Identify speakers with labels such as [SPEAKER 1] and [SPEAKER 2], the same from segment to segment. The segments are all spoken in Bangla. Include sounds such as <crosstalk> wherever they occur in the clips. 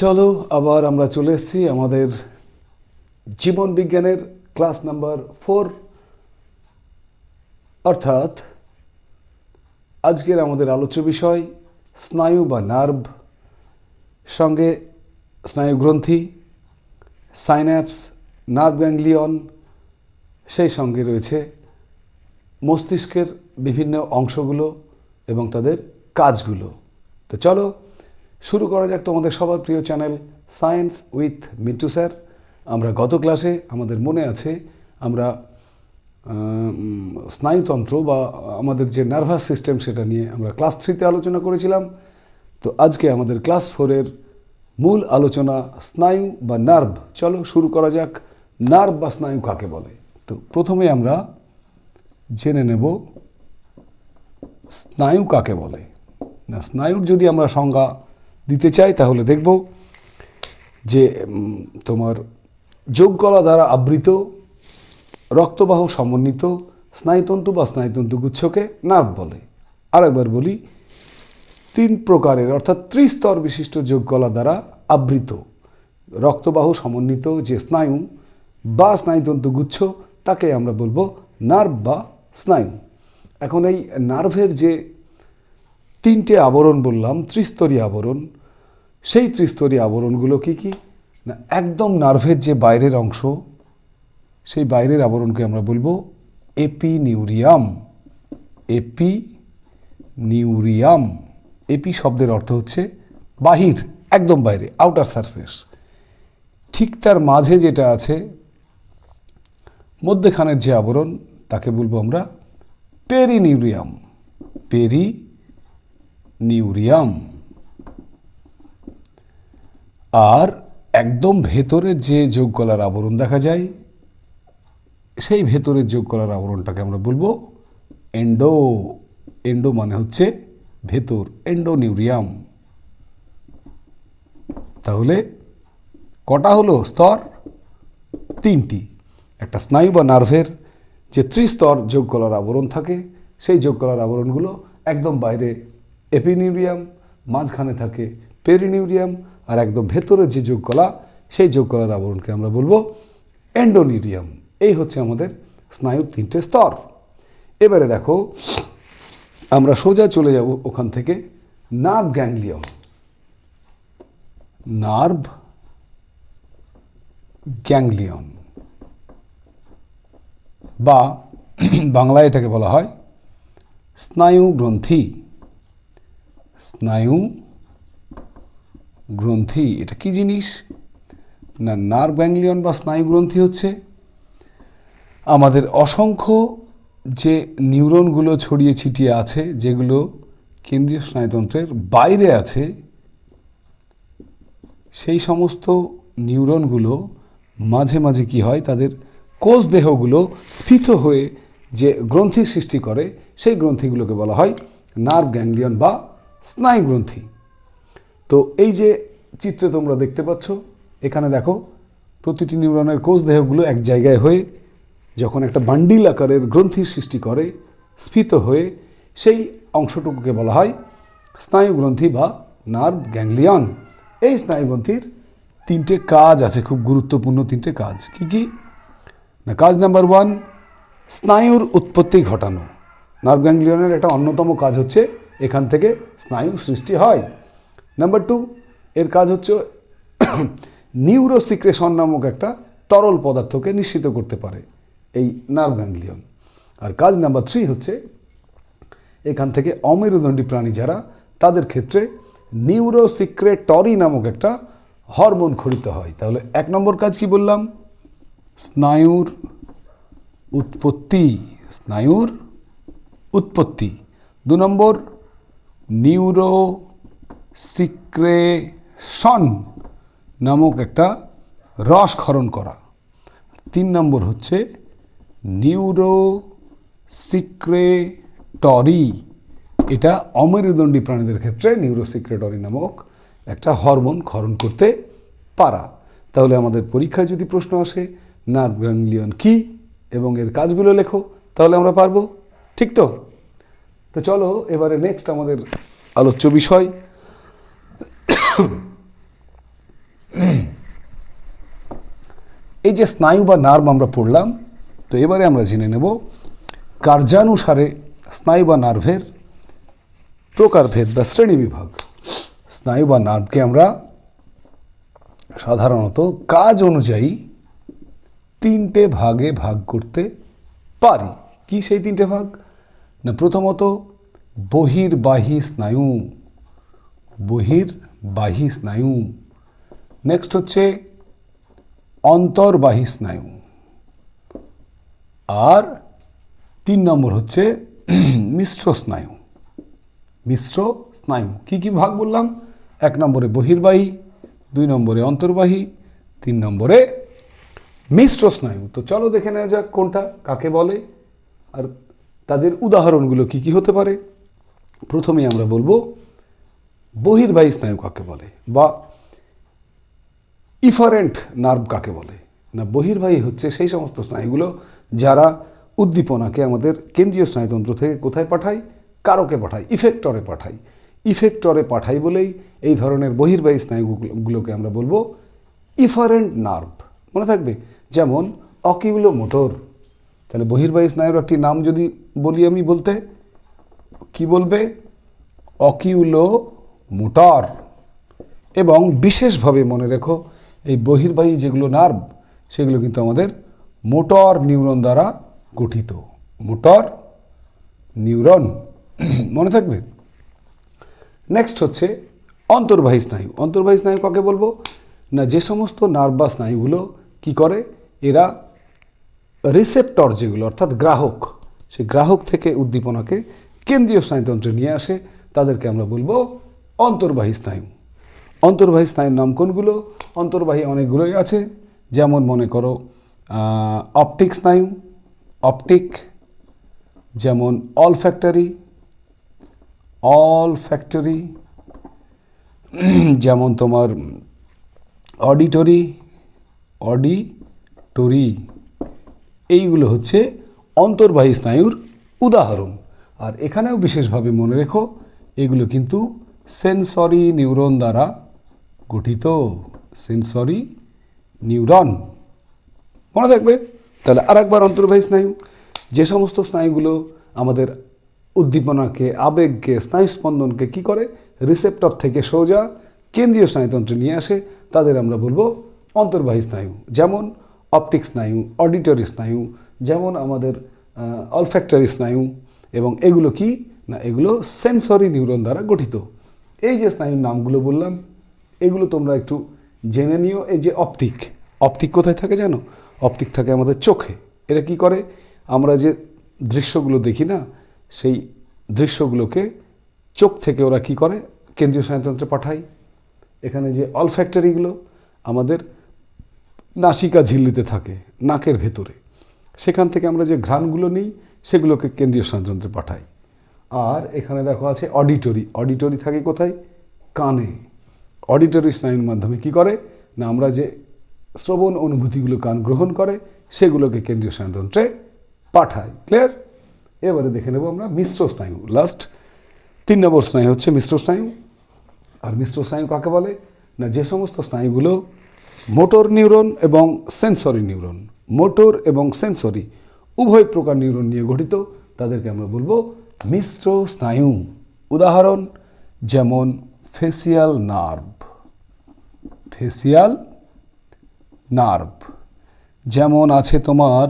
[SPEAKER 1] চলো, আবার আমরা চলে এসেছি আমাদের জীবন বিজ্ঞানের ক্লাস নাম্বার ফোর। অর্থাৎ আজকের আমাদের আলোচ্য বিষয় স্নায়ু বা নার্ভ, সঙ্গে স্নায়ুগ্রন্থি সাইন্যাপস, নার্ভ গ্যাংলিয়ন, সেই সঙ্গে রয়েছে মস্তিষ্কের বিভিন্ন অংশগুলো এবং তাদের কাজগুলো। তো চলো শুরু করা যাক তোমাদের সবার প্রিয় channel science with Mintu sir আমরা গত ক্লাসে আমাদের মনে আছে, আমরা স্নায়ুতন্ত্র বা আমাদের যে নার্ভাস সিস্টেম সেটা নিয়ে আমরা ক্লাস থ্রিতে আলোচনা করেছিলাম। তো আজকে আমাদের ক্লাস ফোরের মূল আলোচনা স্নায়ু বা নার্ভ চলো শুরু করা যাক নার্ভ বা স্নায়ু কাকে বলে? তো প্রথমে আমরা জেনে নেব স্নায়ু কাকে বলে। না, স্নায়ুর যদি আমরা সংজ্ঞা দিতে চাই, তাহলে দেখব যে তোমার যোগকলা দ্বারা আবৃত, রক্তবাহ সমন্বিত, স্নায়ুতন্তু বা স্নায়ুতন্তু গুচ্ছকে নার্ভ বলে। আরেকবার বলি, তিন প্রকারের, অর্থাৎ ত্রিস্তর বিশিষ্ট যোগকলা দ্বারা আবৃত, রক্তবাহ সমন্বিত যে স্নায়ু বা স্নায়ুতন্তু গুচ্ছ, তাকে আমরা বলব নার্ভ বা স্নায়ু। এখন এই নার্ভের যে তিনটে আবরণ বললাম, ত্রিস্তরী আবরণ। সেই ত্রিস্তরী আবরণগুলো কি কি? না, একদম নার্ভের যে বাইরের অংশ, সেই বাইরের আবরণকে আমরা বলব এপিনিউরিয়াম। এপি নিউরিয়াম এপি শব্দের অর্থ হচ্ছে বাহির, একদম বাইরে আউটার সারফেস ঠিক তার মাঝে যেটা আছে, মধ্যেখানের যে আবরণ, তাকে বলব আমরা পেরিনিউরিয়াম। পেরি নিউরিয়াম। আর একদম ভেতরের যে যোগ যোগকলার আবরণ দেখা যায়, সেই ভেতরের যোগকলার আবরণটাকে আমরা বলব এন্ডো। এন্ডো মানে হচ্ছে ভেতর, এন্ডোনিউরিয়াম। তাহলে কটা হলো স্তর? তিনটি। একটা স্নায়ু বা নার্ভের যে ত্রিস্তর যোগ যোগকলার আবরণ থাকে, সেই যোগ যোগকলার আবরণগুলো একদম বাইরে এপিনিউরিয়াম, মাঝখানে থাকে পেরিনিউরিয়াম আর একদম ভেতরে যে যোগকলা, সেই যোগকলার আবরণকে আমরা বলব এন্ডোনিউরিয়াম। এই হচ্ছে আমাদের স্নায়ুর তিনটে স্তর। এবারে দেখো, আমরা সোজা চলে যাব ওখান থেকে নার্ভ গ্যাংলিয়ন নার্ভ গ্যাংলিয়ন বা বাংলায় এটাকে বলা হয় স্নায়ু গ্রন্থি স্নায়ু গ্রন্থি, এটা কি জিনিস? না, নার্ভ গ্যাংলিয়ন বা স্নায়ু গ্রন্থি হচ্ছে? আমাদের অসংখ্য যে নিউরনগুলো ছড়িয়ে ছিটিয়ে আছে, যেগুলো কেন্দ্রীয় স্নায়ুতন্ত্রের বাইরে আছে, সেই সমস্ত নিউরনগুলো মাঝে মাঝে কি হয়? তাদের কোষ দেহগুলো স্ফীত হয়ে যে গ্রন্থির সৃষ্টি করে, সেই গ্রন্থিগুলোকে বলা হয় নার্ভ গ্যাংলিয়ন বা স্নায়ু গ্রন্থি তো এই যে চিত্রে তোমরা দেখতে পাচ্ছ, এখানে দেখো প্রতিটি নিউরনের কোষ দেহগুলো এক জায়গায় হয়ে যখন একটা বান্ডিল আকারের গ্রন্থির সৃষ্টি করে, স্ফীত হয়ে, সেই অংশটুকুকে বলা হয় স্নায়ুগ্রন্থি বা নার্ভ গ্যাংলিয়ন। এই স্নায়ুগ্রন্থির তিনটে কাজ আছে, খুব গুরুত্বপূর্ণ তিনটে কাজ। কি কি? না, কাজ নাম্বার ওয়ান, স্নায়ুর উৎপত্তি ঘটানো। নার্ভ গ্যাংলিয়নের একটা অন্যতম কাজ হচ্ছে এখান থেকে স্নায়ু সৃষ্টি হয়। নাম্বার টু এর কাজ হচ্ছে <coughs> নিউরোসিক্রেশন নামক একটা তরল পদার্থকে নিশ্চিত করতে পারে, এই নার্ভ গ্যাংলিয়ন আর কাজ নাম্বার থ্রি হচ্ছে, এখান থেকে অমেরুদণ্ডী প্রাণী যারা, তাদের ক্ষেত্রে নিউরোসিক্রেটরি নামক একটা হরমোন খরিত হয়। তাহলে এক নম্বর কাজ কি বললাম? স্নায়ুর উৎপত্তি স্নায়ুর উৎপত্তি। দু নম্বর নিউরো সিক্রেশন নামক একটা রস ক্ষরণ করা। তিন নম্বর হচ্ছে নিউরো সিক্রেটরি এটা অমেরুদণ্ডী প্রাণীদের ক্ষেত্রে নিউরোসিক্রেটরি নামক একটা হরমোন ক্ষরণ করতে পারা। তাহলে আমাদের পরীক্ষায় যদি প্রশ্ন আসে নার্ভ গ্যাংলিয়ন কী? এবং এর কাজগুলো লেখো, তাহলে আমরা পারব। ঠিক তো? তো চলো, এবারে নেক্সট আমাদের আলোচ্য বিষয়। এই যে স্নায়ু বা নার্ভ আমরা পড়লাম, তো এবারে আমরা জেনে নেব কার্যানুসারে স্নায়ু বা নার্ভের প্রকারভেদ বা শ্রেণি বিভাগ। স্নায়ু বা নার্ভকে আমরা সাধারণত কাজ অনুযায়ী তিনটে ভাগে ভাগ করতে পারি। কি সেই তিনটে ভাগ? না, প্রথমত বহির্বাহী স্নায়ু বহির্বাহী স্নায়ু। নেক্সট হচ্ছে অন্তর্বাহী স্নায়ু। আর তিন নম্বর হচ্ছে <clears throat> মিশ্র স্নায়ু। মিশ্র স্নায়ু। কি কি ভাগ বললাম? এক নম্বরে বহির্বাহী, দুই নম্বরে অন্তর্বাহী, তিন নম্বরে মিশ্র স্নায়ু। তো চলো দেখে নেওয়া যাক কোনটা কাকে বলে আর তাদের উদাহরণগুলো কি কি হতে পারে? প্রথমে আমরা বলব, বহির্বাহী স্নায়ু কাকে বলে বা ইফারেন্ট নার্ভ কাকে বলে? না, বহির্বাহী হচ্ছে সেই সমস্ত স্নায়ুগুলো যারা উদ্দীপনাকে আমাদের কেন্দ্রীয় স্নায়ুতন্ত্র থেকে কোথায় পাঠায়? কারকে পাঠায়? ইফেক্টরে পাঠায়। ইফেক্টরে পাঠাই বলেই এই ধরনের বহির্বাহী স্নায়ুগুলোকে আমরা বলব ইফারেন্ট নার্ভ। মনে থাকবে? যেমন অকিউলো মোটর তাহলে বহির্বাহী স্নায়ুর একটি নাম যদি বলি আমি বলতে, কি বলবে? অকিউলো মোটর এবং বিশেষভাবে মনে রেখো, এই বহির্বাহী যেগুলো নার্ভ সেগুলো কিন্তু আমাদের মোটর নিউরন দ্বারা গঠিত। Motor neuron. <clears throat> মনে থাকবে? নেক্সট হচ্ছে অন্তর্বাহী স্নায়ু। অন্তর্বাহী স্নায়ু কাকে বলব? না, যে সমস্ত নার্ভ বা স্নায়ুগুলো কি করে? এরা রিসেপ্টর যেগুলো, অর্থাৎ গ্রাহক, সেই গ্রাহক থেকে উদ্দীপনাকে কেন্দ্রীয় স্নায়ুতন্ত্রে নিয়ে আসে, তাদেরকে আমরা বলব অন্তর্বাহী স্নায়ু। অন্তর্বাহী স্নায়ুর নাম কোনগুলো? অন্তর্বাহী অনেকগুলোই আছে। যেমন মনে করো অপটিক স্নায়ু, অপটিক, যেমন অল ফ্যাক্টরি অল ফ্যাক্টরি, যেমন তোমার অডিটরি অডিটরি এইগুলো হচ্ছে অন্তর্বাহী স্নায়ুর উদাহরণ। আর এখানেও বিশেষভাবে মনে রেখো, এগুলো কিন্তু সেন্সরি নিউরন দ্বারা গঠিত। Sensory neuron. মনে থাকবে? তাহলে আর একবার অন্তর্বাহী স্নায়ু। যে সমস্ত স্নায়ুগুলো আমাদের উদ্দীপনাকে, আবেগকে স্নায়ু স্পন্দনকে কি করে? রিসেপ্টর থেকে সোজা কেন্দ্রীয় স্নায়ুতন্ত্রে নিয়ে আসে, তাদের আমরা বলব অন্তর্বাহী স্নায়ু। যেমন অপটিক স্নায়ু অডিটরি স্নায়ু যেমন আমাদের অলফ্যাক্টরি স্নায়ু এবং এগুলো কি? না, এগুলো সেন্সরি নিউরন দ্বারা গঠিত। এই যে স্নায়ুর নামগুলো বললাম, এগুলো তোমরা একটু জেনে নিও। এই যে অপটিক অপটিক কোথায় থাকে জানো? অপটিক থাকে আমাদের চোখে। এরা কি করে? আমরা যে দৃশ্যগুলো দেখি না, সেই দৃশ্যগুলোকে চোখ থেকে ওরা কি করে? কেন্দ্রীয় স্নায়ুতন্ত্রে পাঠায়। এখানে যে অলফ্যাক্টরিগুলো আমাদের নাসিকা ঝিল্লিতে থাকে, নাকের ভেতরে। সেখান থেকে আমরা যে ঘ্রাণগুলো নিই, সেগুলোকে কেন্দ্রীয় স্নায়ুতন্ত্রে পাঠাই। আর এখানে দেখো আছে অডিটরি। অডিটরি থাকে কোথায়? কানে। অডিটরি স্নায়ুর মাধ্যমে কি করে? না, আমরা যে শ্রবণ অনুভূতিগুলো কান গ্রহণ করে, সেগুলোকে কেন্দ্রীয় স্নায়ুতন্ত্রে পাঠায় ক্লিয়ার এবারে দেখে নেব আমরা মিশ্র স্নায়ু। লাস্ট তিন নম্বর স্নায়ু হচ্ছে মিশ্র স্নায়ু। আর মিশ্র স্নায়ু কাকে বলে? না, যে সমস্ত স্নায়ুগুলো মোটর নিউরন এবং সেন্সরি নিউরন। মোটর এবং সেন্সরি উভয় প্রকার নিউরন নিয়ে গঠিত। তাদেরকে আমরা বলব মিশ্র স্নায়ু উদাহরণ, যেমন ফেসিয়াল নার্ভ। Facial nerve. যেমন আছে তোমার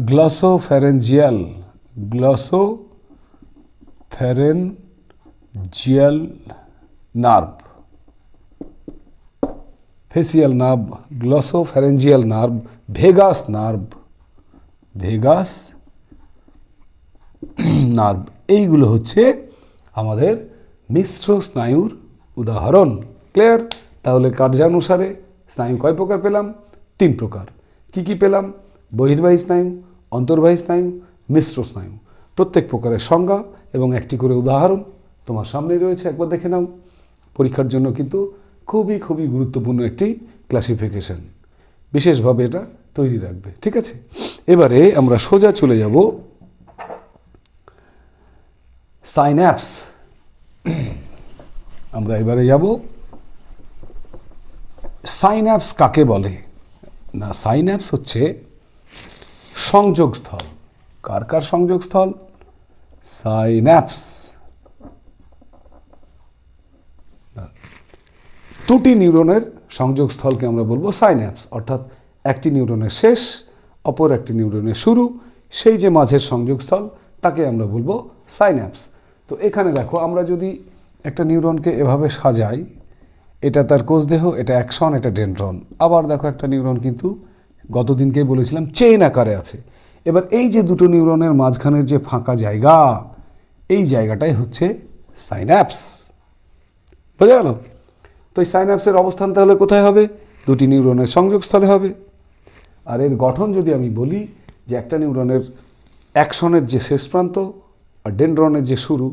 [SPEAKER 1] glossopharyngeal glossopharyngeal nerve. Facial nerve glossopharyngeal nerve vagus nerve vagus nerve এইগুলো হচ্ছে আমাদের মিশ্র স্নায়ুর উদাহরণ। ক্লিয়ার তাহলে কার্যানুসারে স্নায়ু কয় প্রকার পেলাম? তিন প্রকার। কি কি পেলাম? বহির্বাহী স্নায়ু, অন্তর্বাহী স্নায়ু, মিশ্র স্নায়ু। প্রত্যেক প্রকারের সংজ্ঞা এবং একটি করে উদাহরণ তোমার সামনেই রয়েছে, একবার দেখে নাও। পরীক্ষার জন্য কিন্তু খুবই খুবই গুরুত্বপূর্ণ একটি ক্লাসিফিকেশন বিশেষভাবে এটা তৈরি রাখবে, ঠিক আছে? এবারে আমরা সোজা চলে যাব সাইন্যাপস আমরা এবারে যাব সাইন্যাপস কাকে বলে? না সাইন্যাপস হচ্ছে সংযোগস্থল। কার কার সংযোগস্থল? সাইন্যাপস দুটি নিউরনের সংযোগস্থলকে আমরা বলব সাইন্যাপস অর্থাৎ একটি নিউরনের শেষ, অপর একটি নিউরনের শুরু। সেই যে মাঝের সংযোগস্থল, তাকে আমরা বলব সাইন্যাপস তো এখানে দেখো, আমরা যদি একটা নিউরনকে এভাবে সাজাই, এটা তার কোষদেহ, এটা অ্যাকশন, এটা ডেন্ড্রন। আবার দেখো, একটা নিউরন কিন্তু গতদিনকেই বলেছিলাম, চেইন আকারে আছে। এবার এই যে দুটো নিউরনের মাঝখানের যে ফাঁকা জায়গা, এই জায়গাটাই হচ্ছে সাইন্যাপস বোঝা গেল? তো এই সাইন্যাপসের অবস্থান তাহলে কোথায় হবে? দুটি নিউরনের সংযোগস্থলে হবে। আর এর গঠন যদি আমি বলি যে একটা নিউরনের অ্যাকশনের যে শেষ প্রান্ত আর ডেন্ড্রনের যে শুরু,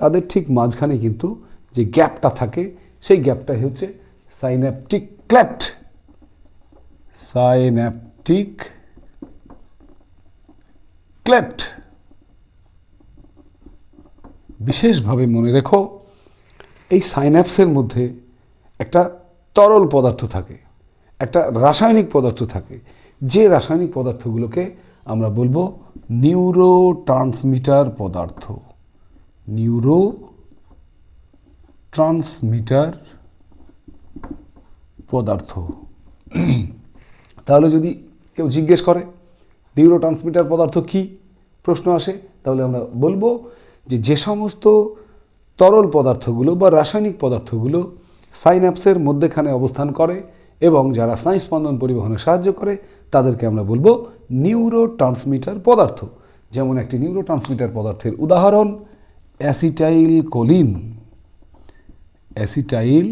[SPEAKER 1] তাদের ঠিক মাঝখানে কিন্তু যে গ্যাপটা থাকে, সেই গ্যাপটাই হচ্ছে সাইন্যাপটিক ক্ল্যাপ্ট সাইন্যাপটিক ক্লেপ্ট বিশেষভাবে মনে রেখো, এই সাইন্যাপসের মধ্যে একটা তরল পদার্থ থাকে, একটা রাসায়নিক পদার্থ থাকে। যে রাসায়নিক পদার্থগুলোকে আমরা বলব নিউরো ট্রান্সমিটার পদার্থ। নিউরো ট্রান্সমিটার পদার্থ। তাহলে যদি কেউ জিজ্ঞেস করে নিউরো ট্রান্সমিটার পদার্থ কি? প্রশ্ন আসে। তাহলে আমরা বলব যে যে সমস্ত তরল পদার্থগুলো বা রাসায়নিক পদার্থগুলো সাইন্যাপসের মধ্যেখানে অবস্থান করে এবং যারা স্নায়ু স্পন্দন পরিবহনে সাহায্য করে, তাদেরকে আমরা বলব নিউরো ট্রান্সমিটার পদার্থ। যেমন একটি নিউরো ট্রান্সমিটার পদার্থের উদাহরণ অ্যাসিটাইল কোলিন অ্যাসিটাইল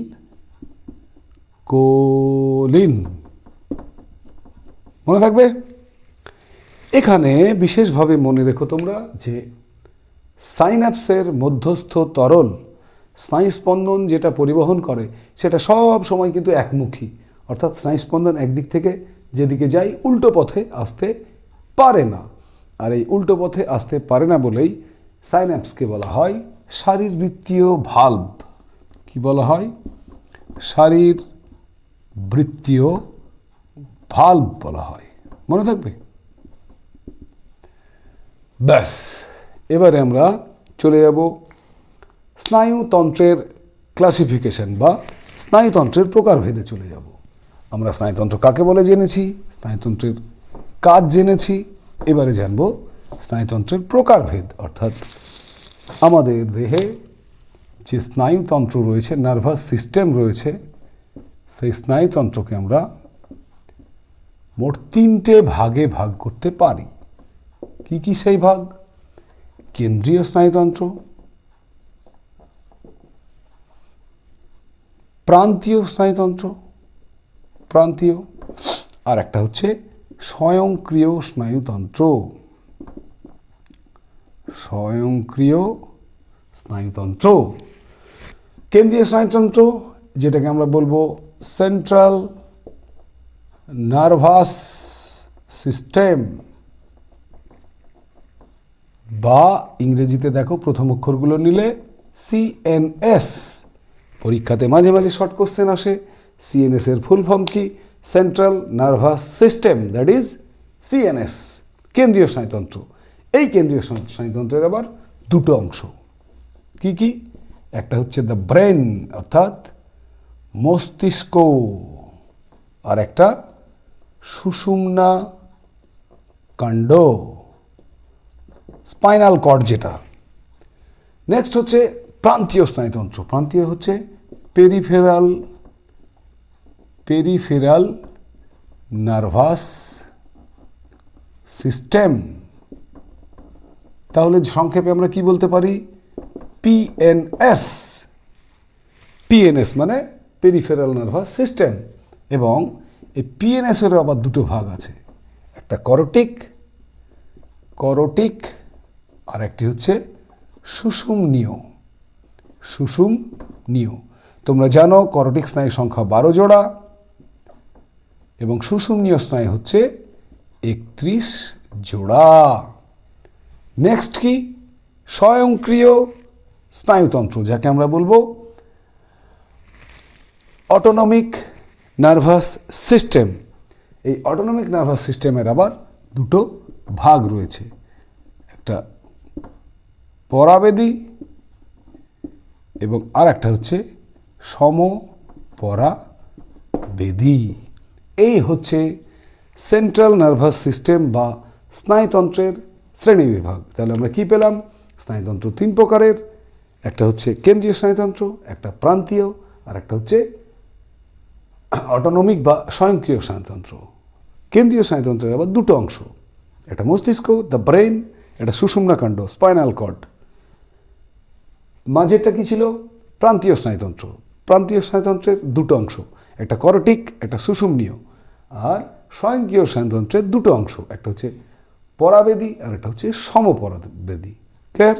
[SPEAKER 1] কোলিন মনে থাকবে? এখানে বিশেষভাবে মনে রেখো তোমরা যে সাইন্যাপসের মধ্যস্থ তরল স্নায়ুস্পন্দন যেটা পরিবহন করে, সেটা সব সময় কিন্তু একমুখী। অর্থাৎ স্নায়ুস্পন্দন একদিক থেকে যেদিকে যায়, উল্টো পথে আসতে পারে না। আর এই উল্টো পথে আসতে পারে না বলেই সাইন্যাপসকে বলা হয় শারীরবৃত্তীয় ভাল্ব কি বলা হয়? শারীর বৃত্তীয় ভাল্ব বলা হয়। মনে থাকবে? ব্যাস, এবারে আমরা চলে যাব স্নায়ুতন্ত্রের ক্লাসিফিকেশন বা স্নায়ুতন্ত্রের প্রকারভেদে চলে যাব। আমরা স্নায়ুতন্ত্র কাকে বলে জেনেছি? স্নায়ুতন্ত্রের কাজ জেনেছি। এবারে জানব স্নায়ুতন্ত্রের প্রকারভেদ, অর্থাৎ আমাদের দেহে যে স্নায়ুতন্ত্র রয়েছে নার্ভাস সিস্টেম রয়েছে, সেই স্নায়ুতন্ত্রকে আমরা মোট তিনটে ভাগে ভাগ করতে পারি। কি কি সেই ভাগ? কেন্দ্রীয় স্নায়ুতন্ত্র প্রান্তীয় স্নায়ুতন্ত্র, প্রান্তীয়, আর একটা হচ্ছে স্বয়ংক্রিয় স্নায়ুতন্ত্র। স্বয়ংক্রিয় স্নায়ুতন্ত্র। কেন্দ্রীয় স্নায়ুতন্ত্র, যেটাকে আমরা বলব সেন্ট্রাল নার্ভাস সিস্টেম বা ইংরেজিতে দেখো প্রথম অক্ষরগুলো নিলে সিএনএস পরীক্ষাতে মাঝে মাঝে শর্ট কোশ্চেন আসে। সিএনএস এর ফুল ফর্ম কি? Central nervous system that is CNS কেন্দ্রীয় স্নায়ুতন্ত্র। এই কেন্দ্রীয় স্নায়ু- স্নায়ুতন্ত্রের আবার দুটো অংশ। কি কি? একটা হচ্ছে দ্য ব্রেন অর্থাৎ মস্তিষ্ক, আর একটা সুষুম্না কাণ্ড স্পাইনাল কর্ড যেটা। নেক্সট হচ্ছে প্রান্তীয় স্নায়ুতন্ত্র। প্রান্তীয় হচ্ছে পেরিফেরাল পেরিফেরাল নার্ভাস সিস্টেম। তাহলে সংক্ষেপে আমরা কি বলতে পারি? পিএনএস পিএনএস মানে পেরিফেরাল নার্ভাস সিস্টেম। এবং এই পিএনএস এর আবার দুটো ভাগ আছে। একটা করোটিক করোটিক আর একটি হচ্ছে সুষুম্নীয়। সুষুম্নীয় তোমরা জানো করটিক স্নায়ু সংখ্যা বারো জোড়া এবং সুষুম্নীয় স্নায়ু হচ্ছে একত্রিশ জোড়া। নেক্সট কি? স্বয়ংক্রিয় স্নায়ুতন্ত্র, যাকে আমরা বলব অটোনমিক নার্ভাস সিস্টেম এই অটোনমিক নার্ভাস সিস্টেমের আবার দুটো ভাগ রয়েছে। একটা পরাবেদী এবং আর একটা হচ্ছে সমপরাবেদী এই হচ্ছে সেন্ট্রাল নার্ভাস সিস্টেম বা স্নায়ুতন্ত্রের শ্রেণি বিভাগ। তাহলে আমরা কি পেলাম? স্নায়ুতন্ত্র তিন প্রকারের। একটা হচ্ছে কেন্দ্রীয় স্নায়ুতন্ত্র, একটা প্রান্তীয়, আর একটা হচ্ছে অটোনমিক বা স্বয়ংক্রিয় স্নায়ুতন্ত্র। কেন্দ্রীয় স্নায়ুতন্ত্রের আবার দুটো অংশ। একটা মস্তিষ্ক দ্য ব্রেন একটা সুষুম্নাকাণ্ড স্পাইনাল কর্ড মাঝেরটা কি ছিল? প্রান্তীয় স্নায়ুতন্ত্র। প্রান্তীয় স্নায়ুতন্ত্রের দুটো অংশ, একটা করটিক, একটা সুষুম্নীয়। আর স্বয়ংক্রিয় স্নায়ুতন্ত্রের দুটো অংশ, একটা হচ্ছে পরাবেদী আর একটা হচ্ছে সমপরাবেদী ক্লিয়ার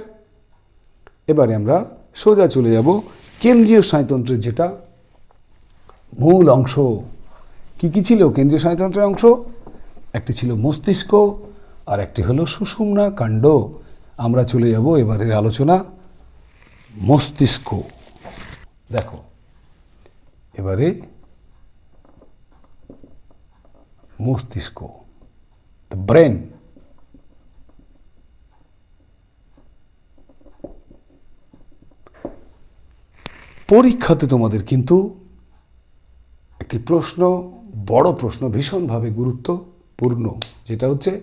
[SPEAKER 1] এবারে আমরা সোজা চলে যাব কেন্দ্রীয় স্নায়ুতন্ত্রের যেটা মূল অংশ। কি কি ছিল কেন্দ্রীয় স্নায়ুতন্ত্রের অংশ? একটি ছিল মস্তিষ্ক আর একটি হলো সুষুম্না কাণ্ড। আমরা চলে যাব এবারের আলোচনা মস্তিষ্ক। দেখো, এবারে মস্তিষ্ক দ্য ব্রেন পরীক্ষাতে তোমাদের কিন্তু একটি প্রশ্ন, বড় প্রশ্ন, ভীষণভাবে গুরুত্বপূর্ণ, যেটা হচ্ছে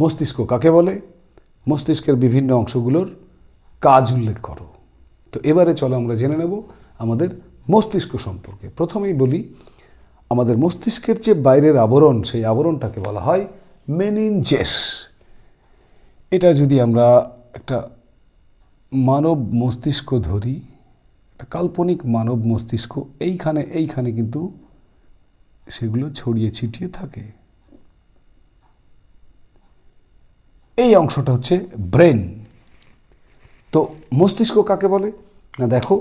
[SPEAKER 1] মস্তিষ্ক কাকে বলে? মস্তিষ্কের বিভিন্ন অংশগুলোর কাজ উল্লেখ করো। তো এবারে চলো আমরা জেনে নেব আমাদের মস্তিষ্ক সম্পর্কে। প্রথমেই বলি, আমাদের মস্তিষ্কের যে বাইরের আবরণ, সেই আবরণটাকে বলা হয় মেনিনজেস। এটা যদি আমরা একটা মানব মস্তিষ্ক ধরি, একটা কাল্পনিক মানব মস্তিষ্ক, এইখানে এইখানে কিন্তু সেগুলো ছড়িয়ে ছিটিয়ে থাকে। এই অংশটা হচ্ছে ব্রেন। তো মস্তিষ্ক কাকে বলে? না, দেখো,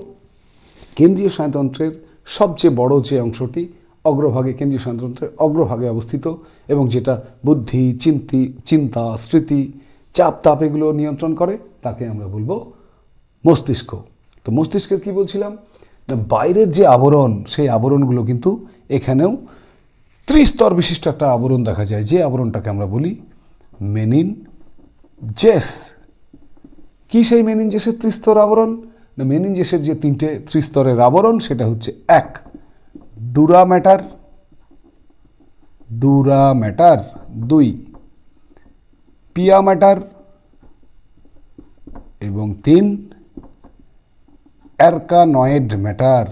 [SPEAKER 1] কেন্দ্রীয় স্নায়ুতন্ত্রের সবচেয়ে বড় যে অংশটি অগ্রভাগে, কেন্দ্রীয় স্নায়ুতন্ত্রের অগ্রভাগে অবস্থিত এবং যেটা বুদ্ধি, চিন্তি, চিন্তা, স্মৃতি, চাপ, তাপ এগুলো নিয়ন্ত্রণ করে, তাকে আমরা বলব মস্তিষ্ক। তো মস্তিষ্কের কি বলছিলাম? বাইরের যে আবরণ, সেই আবরণগুলো কিন্তু এখানেও ত্রিস্তর বিশিষ্ট একটা আবরণ দেখা যায়, যে আবরণটাকে আমরা বলি মেনিন জেস কি সেই মেনিনজেসের ত্রিস্তর আবরণ? না, মেনিনজেসের যে তিনটে ত্রিস্তরের আবরণ, সেটা হচ্ছে এক ডুরা ম্যাটার ডুরা ম্যাটার, দুই, পিয়া ম্যাটার এবং তিন, arachnoid mater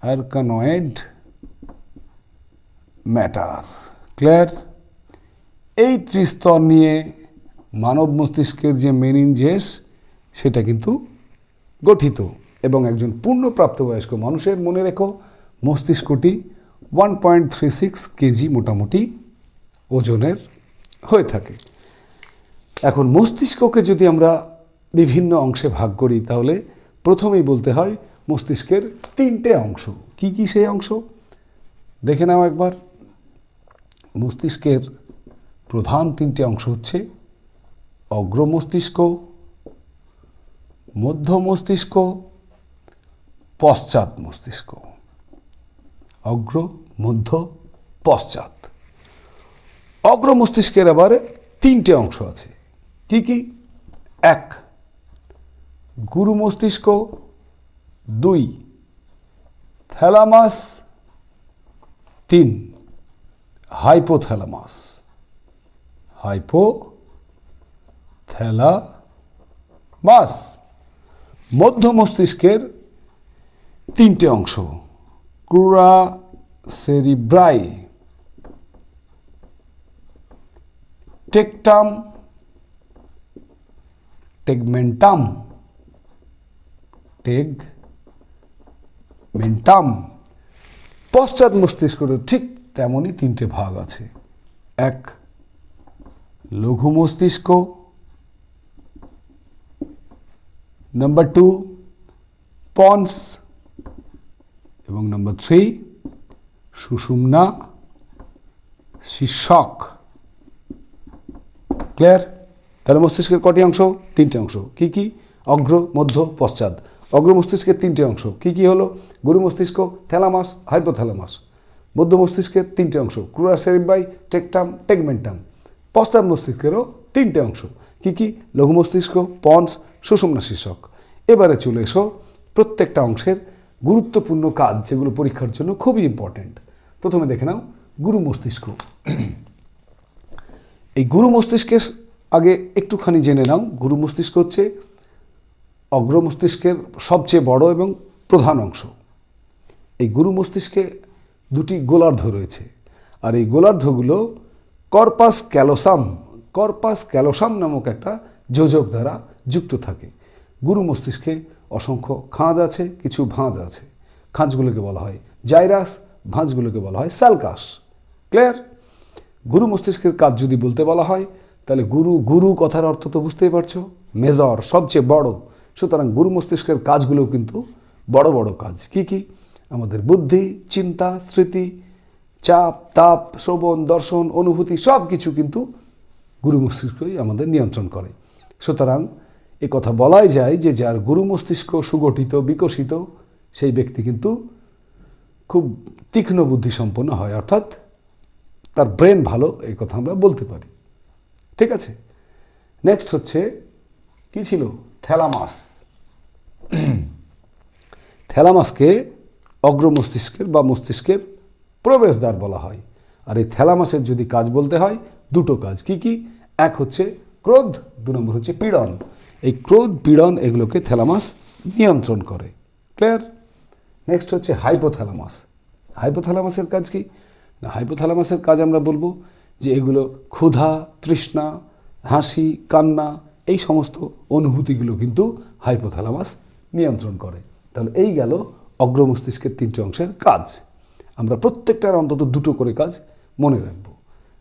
[SPEAKER 1] arachnoid mater. Clear? এই ত্রিস্তর নিয়ে মানব মস্তিষ্কের যে মেনিনজেস সেটা কিন্তু গঠিত। এবং একজন পূর্ণ প্রাপ্তবয়স্ক মানুষের মনে রেখো, মস্তিষ্কটি one point three six kg মোটামুটি ওজনের হয়ে থাকে। এখন মস্তিষ্ককে যদি আমরা বিভিন্ন অংশে ভাগ করি, তাহলে প্রথমেই বলতে হয় মস্তিষ্কের তিনটে অংশ। কি কি সেই অংশ? দেখে নাও একবার। মস্তিষ্কের প্রধান তিনটে অংশ হচ্ছে অগ্র মস্তিষ্ক মধ্য মস্তিষ্ক পশ্চাৎ মস্তিষ্ক অগ্র, মধ্য, পশ্চাৎ। অগ্র মস্তিষ্কের আবার তিনটে অংশ আছে। কি কি? এক গুরু মস্তিষ্ক দুই, থ্যালামাস। তিন, হাইপোথ্যালামাস। হাইপো থ্যালামাস মধ্য মস্তিষ্কের তিনটে অংশ। Crura cerebri. Tectum, tegmentum tegmentum পশ্চাৎ মস্তিষ্কের ঠিক তেমনই তিনটে ভাগ আছে। এক, লঘু মস্তিষ্ক। নাম্বার টু পন্স এবং নাম্বার থ্রি সুষুম্না শীর্ষক ক্লিয়ার তাহলে মস্তিষ্কের কটি অংশ? তিনটে অংশ। কি কি? অগ্র, মধ্য, পশ্চাৎ। অগ্র মস্তিষ্কের তিনটে অংশ। কি কি হলো? গুরু মস্তিষ্ক থ্যালামাস হাইপোথ্যালামাস মধ্য মস্তিষ্কের তিনটে অংশ। ক্রুরা সেরিবাই টেকটাম টেগমেন্টাম পশ্চাৎ মস্তিষ্কেরও তিনটে অংশ। কি কি? লঘু মস্তিষ্ক, পন্স, সুষুম্না শীর্ষক। এবারে চলে এসো প্রত্যেকটা অংশের গুরুত্বপূর্ণ কাজ, যেগুলো পরীক্ষার জন্য খুবই ইম্পর্ট্যান্ট প্রথমে দেখে নাও, গুরু মস্তিষ্ক। এই গুরু মস্তিষ্কের আগে একটুখানি জেনে নাও। গুরু মস্তিষ্ক হচ্ছে অগ্র মস্তিষ্কের সবচেয়ে বড় এবং প্রধান অংশ। এই গুরু মস্তিষ্কে দুটি গোলার্ধ রয়েছে। আর এই গোলার্ধগুলো কর্পাস ক্যালোসাম কর্পাস ক্যালোসাম নামক একটা যোজক দ্বারা যুক্ত থাকে। গুরু মস্তিষ্কে অসংখ্য খাঁজ আছে, কিছু ভাঁজ আছে। খাঁজগুলোকে বলা হয় জাইরাস, ভাঁজগুলোকে বলা হয় স্যালকাস। ক্লিয়ার? গুরু মস্তিষ্কের কাজ যদি বলতে বলা হয়, তাহলে গুরু গুরু কথার অর্থ তো বুঝতেই পারছ, মেজর, সবচেয়ে বড়। সুতরাং গুরু মস্তিষ্কের কাজগুলোও কিন্তু বড় বড় কাজ। কি কি? আমাদের বুদ্ধি, চিন্তা, স্মৃতি, চাপ, তাপ, শ্রবণ, দর্শন, অনুভূতি সব কিছু কিন্তু গুরু মস্তিষ্কই আমাদের নিয়ন্ত্রণ করে। সুতরাং এ কথা বলাই যায় যে যার গুরু মস্তিষ্ক সুগঠিত, বিকশিত, সেই ব্যক্তি কিন্তু খুব তীক্ষ্ণ বুদ্ধি সম্পন্ন হয়, অর্থাৎ তার ব্রেন ভালো এই কথা আমরা বলতে পারি। ঠিক আছে? নেক্সট হচ্ছে, কি ছিল? থ্যালামাস। <clears throat> থ্যালামাসকে অগ্র মস্তিষ্কের বা মস্তিষ্কের প্রবেশদ্বার বলা হয়। আর এই থ্যালামাসের যদি কাজ বলতে হয়, দুটো কাজ। কি কি? এক হচ্ছে ক্রোধ, দু নম্বর হচ্ছে পীড়ন। এই ক্রোধ, পীড়ন এগুলোকে থ্যালামাস নিয়ন্ত্রণ করে। ক্লিয়ার নেক্সট হচ্ছে হাইপোথ্যালামাস হাইপোথ্যালামাসের কাজ কি? না হাইপোথ্যালামাসের কাজ আমরা বলব যে এগুলো ক্ষুধা, তৃষ্ণা, হাসি, কান্না, এই সমস্ত অনুভূতিগুলো কিন্তু হাইপোথ্যালামাস নিয়ন্ত্রণ করে। তাহলে এই গেল অগ্রমস্তিষ্কের তিনটি অংশের কাজ। আমরা প্রত্যেকটার অন্তত দুটো করে কাজ মনে রাখব।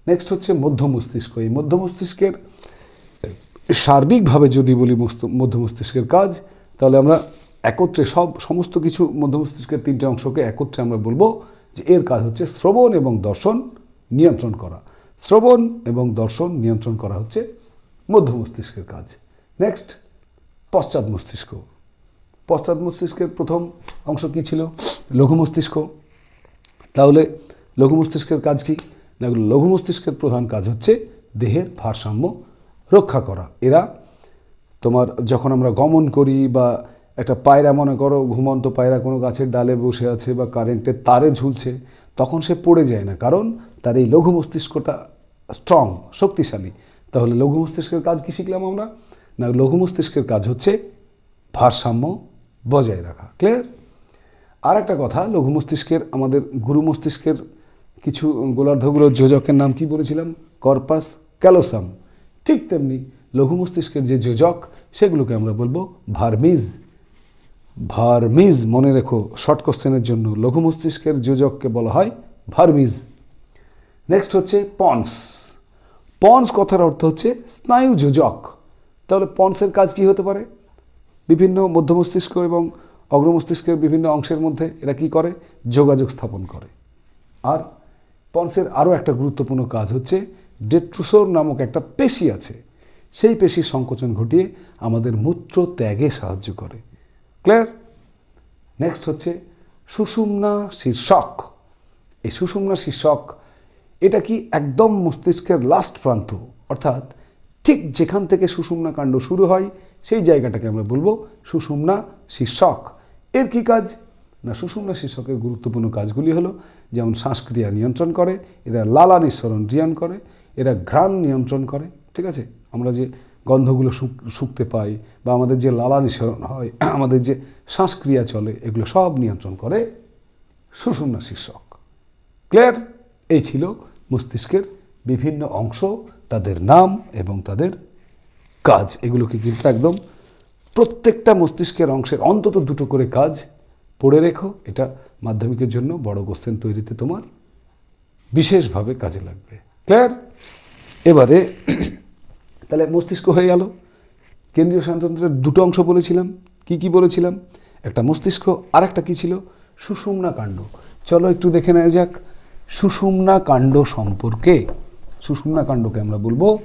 [SPEAKER 1] নেক্সট হচ্ছে মধ্য মস্তিষ্ক এই মধ্য মস্তিষ্কের সার্বিকভাবে যদি বলি মধ্য মস্তিষ্কের কাজ, তাহলে আমরা একত্রে সব, সমস্ত কিছু মধ্য মস্তিষ্কের তিনটে অংশকে একত্রে আমরা বলব যে এর কাজ হচ্ছে শ্রবণ এবং দর্শন নিয়ন্ত্রণ করা। শ্রবণ এবং দর্শন নিয়ন্ত্রণ করা হচ্ছে মধ্য মস্তিষ্কের কাজ। নেক্সট পশ্চাৎ মস্তিষ্ক। পশ্চাৎ মস্তিষ্কের প্রথম অংশ কী ছিল? লঘু মস্তিষ্ক তাহলে লঘু মস্তিষ্কের কাজ কি? না লঘু মস্তিষ্কের প্রধান কাজ হচ্ছে দেহের ভারসাম্য রক্ষা করা। এরা তোমার যখন আমরা গমন করি বা একটা পায়রা, মনে করো, ঘুমন্ত পায়রা কোনো গাছের ডালে বসে আছে বা কারেন্টের তারে ঝুলছে, তখন সে পড়ে যায় না। কারণ তার এই লঘু মস্তিষ্কটা স্ট্রং শক্তিশালী। তাহলে লঘু মস্তিষ্কের কাজ কি শিখলাম আমরা? না, লঘু মস্তিষ্কের কাজ হচ্ছে ভারসাম্য বজায় রাখা। ক্লিয়ার আর একটা কথা, লঘু মস্তিষ্কের, আমাদের গুরু মস্তিষ্কের কিছু গোলার্ধগুলোর যোজকের নাম কি বলেছিলাম? Corpus callosum. ঠিক তেমনি লঘু মস্তিষ্কের যে যোজক, সেগুলোকে আমরা বলব ভার্মিজ। ভার্মিজ, মনে রেখো, শর্ট কোশ্চেনের জন্য লঘু মস্তিষ্কের যোজককে বলা হয় ভার্মিজ। নেক্সট হচ্ছে পন্স। পন্স কথার অর্থ হচ্ছে স্নায়ু যোজক। তাহলে পন্সের কাজ কি হতে পারে? বিভিন্ন মধ্য মস্তিষ্ক এবং অগ্র মস্তিষ্কের বিভিন্ন অংশের মধ্যে এরা কি করে? যোগাযোগ স্থাপন করে। আর পন্সের আরও একটা গুরুত্বপূর্ণ কাজ হচ্ছে ডেট্রুসোর নামক একটা পেশি আছে। সেই পেশির সংকোচন ঘটিয়ে আমাদের মূত্র ত্যাগে সাহায্য করে। ক্লিয়ার নেক্সট হচ্ছে সুষুম্না শীর্ষক। এই সুষুম্না শীর্ষক, এটা কি একদম মস্তিষ্কের লাস্ট প্রান্ত? অর্থাৎ ঠিক যেখান থেকে সুষুম্না কাণ্ড শুরু হয়, সেই জায়গাটাকে আমরা বলব সুষুম্না শীর্ষক। এর কি কাজ? না, সুষুম্না শীর্ষকের গুরুত্বপূর্ণ কাজগুলি হলো যেমন শ্বাসক্রিয়া নিয়ন্ত্রণ করে, এরা লালা নিঃসরণ রিয়ান করে, এরা ঘ্রাণ নিয়ন্ত্রণ করে, ঠিক আছে? আমরা যে গন্ধগুলো শুক- শুকতে পাই বা আমাদের যে লালা নিঃসরণ হয়, <clears throat> আমাদের যে শ্বাসক্রিয়া চলে, এগুলো সব নিয়ন্ত্রণ করে সুষুম্না শীর্ষক। ক্লিয়ার? এই ছিল মস্তিষ্কের বিভিন্ন অংশ, তাদের নাম এবং তাদের কাজ। এগুলোকে কিন্তু একদম প্রত্যেকটা মস্তিষ্কের অংশের অন্তত দুটো করে কাজ পড়ে রেখো, এটা মাধ্যমিকের জন্য বড় কোশ্চেন তৈরিতে তোমার বিশেষভাবে কাজে লাগবে। ক্লিয়ার এবারে, তাহলে মস্তিষ্ক হয়ে গেল। কেন্দ্রীয় স্নায়ুতন্ত্রের দুটো অংশ বলেছিলাম। কি কি বলেছিলাম? একটা মস্তিষ্ক আর একটা কী ছিল? সুষুম্না কাণ্ড। চলো একটু দেখে নেওয়া যাক সুষুম্না কাণ্ড সম্পর্কে। সুষুম্না কাণ্ডকে আমরা বলব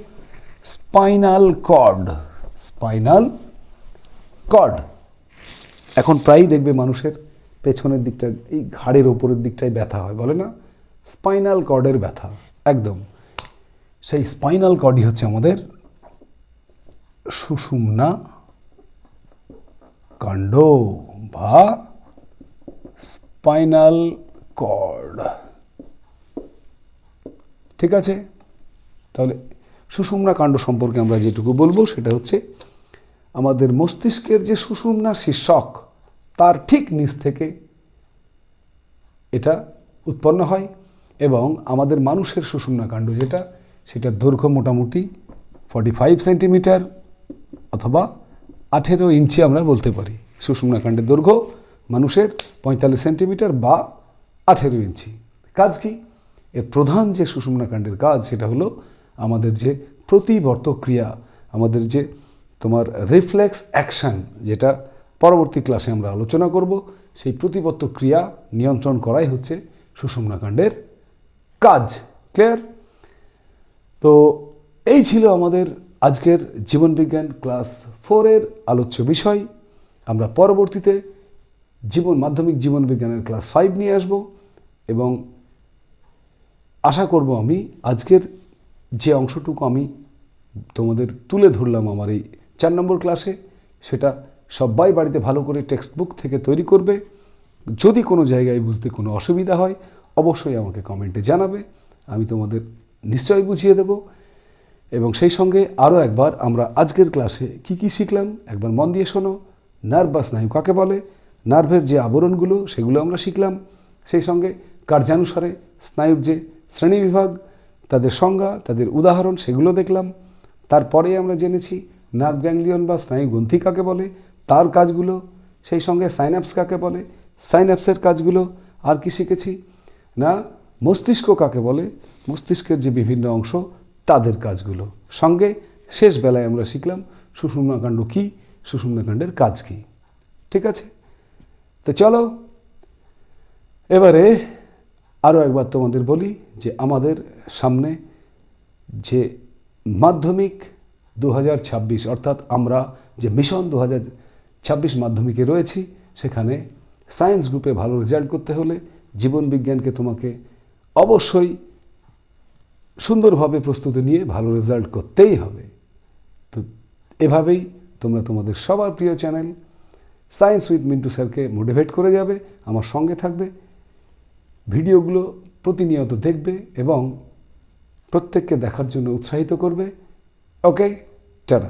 [SPEAKER 1] স্পাইনাল কর্ড স্পাইনাল কর্ড এখন প্রায়ই দেখবে মানুষের পেছনের দিকটা, এই ঘাড়ের ওপরের দিকটায় ব্যথা হয়, বলে না? স্পাইনাল কর্ডের ব্যথা, একদম। সেই স্পাইনাল কর্ডই হচ্ছে আমাদের সুষুম্না কাণ্ড বা স্পাইনাল কর্ড। ঠিক আছে? তাহলে সুষুম্না কাণ্ড সম্পর্কে আমরা যেটুকু বলব সেটা হচ্ছে আমাদের মস্তিষ্কের যে সুষুম্না শীর্ষক তার ঠিক নিচ থেকে এটা উৎপন্ন হয় এবং আমাদের মানুষের সুষুম্না কাণ্ড যেটা সেটার দৈর্ঘ্য মোটামুটি ফর্টি ফাইভ সেন্টিমিটার অথবা আঠেরো ইঞ্চি আমরা বলতে পারি। সুষুম্না কাণ্ডের দৈর্ঘ্য মানুষের পঁয়তাল্লিশ সেন্টিমিটার বা আঠেরো ইঞ্চি। কাজ কি? এর প্রধান যে সুষুম্না কাণ্ডের কাজ, সেটা হলো আমাদের যে প্রতিবর্ত ক্রিয়া আমাদের যে তোমার রিফ্লেক্স অ্যাকশন যেটা পরবর্তী ক্লাসে আমরা আলোচনা করব, সেই প্রতিবর্ত ক্রিয়া নিয়ন্ত্রণ করাই হচ্ছে সুষুম্না কাণ্ডের কাজ। ক্লিয়ার তো এই ছিল আমাদের আজকের জীবনবিজ্ঞান ক্লাস ফোরের আলোচ্য বিষয়। আমরা পরবর্তীতে জীবন, মাধ্যমিক জীবনবিজ্ঞানের ক্লাস ফাইভ নিয়ে আসব এবং আশা করব আমি আজকের যে অংশটুকু আমি তোমাদের তুলে ধরলাম আমার এই চার নম্বর ক্লাসে সেটা সবাই বাড়িতে ভালো করে টেক্সট বুক থেকে তৈরি করবে। যদি কোনো জায়গায় বুঝতে কোনো অসুবিধা হয়, অবশ্যই আমাকে কমেন্টে জানাবে, আমি তোমাদের নিশ্চয়ই বুঝিয়ে দেব। এবং সেই সঙ্গে আরও একবার আমরা আজকের ক্লাসে কি কি শিখলাম, একবার মন দিয়ে শোনো। নার্ভ বা স্নায়ু কাকে বলে? নার্ভের যে আবরণগুলো, সেগুলো আমরা শিখলাম। সেই সঙ্গে কার্যানুসারে স্নায়ুর যে শ্রেণীবিভাগ তাদের সংজ্ঞা, তাদের উদাহরণ, সেগুলো দেখলাম। তারপরে আমরা জেনেছি নার্ভ গ্যাংলিয়ন বা স্নায়ু গ্রন্থি কাকে বলে? তার কাজগুলো, সেই সঙ্গে সাইন্যাপস কাকে বলে? সাইন্যাপসের কাজগুলো, আর কি শিখেছি? না, মস্তিষ্ক কাকে বলে? মস্তিষ্কের যে বিভিন্ন অংশ, তাদের কাজগুলো। সঙ্গে শেষ বেলায় আমরা শিখলাম সুষুম্নাকাণ্ড কী? সুষুম্নাকাণ্ডের কাজ কী? ঠিক আছে? তো চলো, এবারে আরও একবার তোমাদের বলি যে আমাদের সামনে যে মাধ্যমিক দু হাজার ছাব্বিশ, অর্থাৎ আমরা যে মিশন দু মাধ্যমিকে রয়েছি, সেখানে সায়েন্স গ্রুপে ভালো রেজাল্ট করতে হলে জীবন বিজ্ঞানকে তোমাকে অবশ্যই সুন্দরভাবে প্রস্তুতি নিয়ে ভালো রেজাল্ট করতেই হবে। তো এভাবেই তোমরা তোমাদের সবার প্রিয় চ্যানেল সায়েন্স উইথ মিন্টু স্যারকে মোটিভেট করে যাবে, আমার সঙ্গে থাকবে, ভিডিওগুলো প্রতিনিয়ত দেখবে এবং প্রত্যেককে দেখার জন্য উৎসাহিত করবে। ഓക്കെ ചേട്ടാ